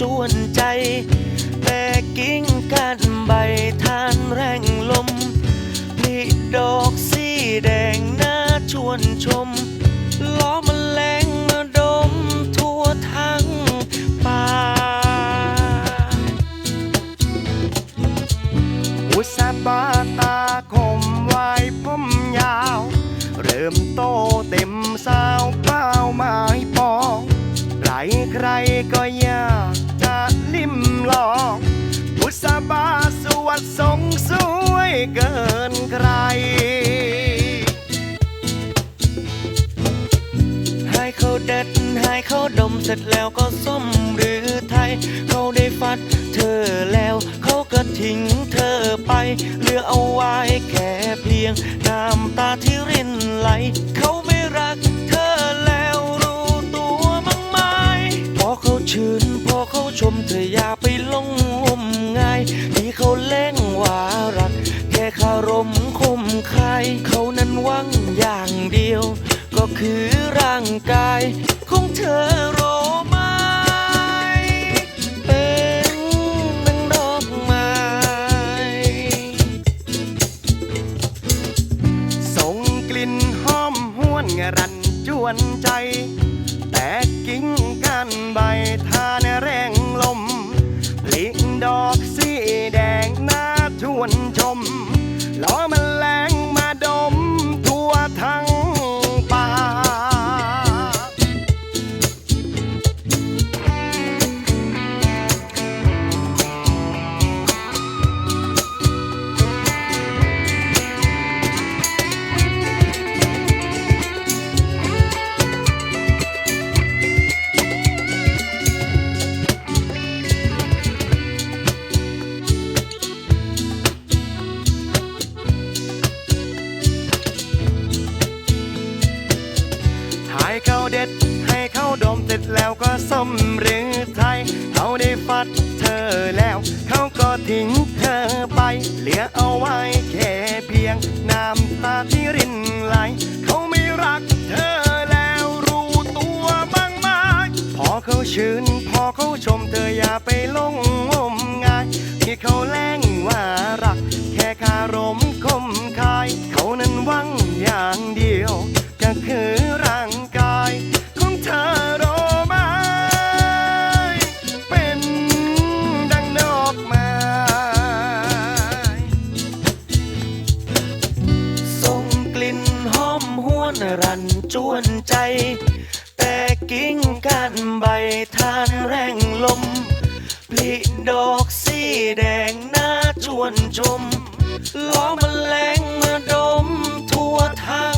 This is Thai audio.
จวนใจ แต่กิ่งกันใบทานแรงลม มีดอกสีแดงน่าชวนชม ล้อมันแรงมาดมทั่วทั้งป่าอุสาบาตาคมวายผมยาว เริ่มโตเต็มสาวเป้าไม้ปอง ใครใครก็ยาก ดทรงสวยเกินใคร ให้เขาเด็ดให้เขาดมเสร็จแล้วก็ส้มหรือไทย เขาได้ฟัดเธอแล้ว เขาก็ทิ้งเธอไป เหลือเอาไว้แค่เพียงน้ำตาที่รินไหล เขาไม่รักเธอแล้วรู้ตัวมั้งไหมพอเขาชื่นพอเขาชมเธออย่าไปหลงงมงาย เขาเล่งวารัก แค่คารมคมคายเขานั้นวังอย่างเดียว ก็คือร่างกายของเธอโรไม้เป็นดังดอกไม้ส่งกลิ่นหอมหวนรันจวนใจ แต่กิ่ง ชมล้อมัน เขาเด็ด ให้เขาดมเสร็จแล้วก็ส้มหรือไทยเขาได้ฟัดเธอแล้ว เขาก็ทิ้งเธอไป เหลือเอาไว้แค่เพียงน้ำตาที่รินไหลเขาไม่รักเธอแล้วรู้ตัวบ้างไหมพอเขาชื่น พอเขาชมเธออย่าไปลงงมงาย ที่เขาแล้งว่ารัก แค่คารม รันจวนใจ แต่กิ่งก้านใบทานแรงลมผลิดอกสีแดงน่าชวนชมล้อมันแรงมาดมทั่วทาง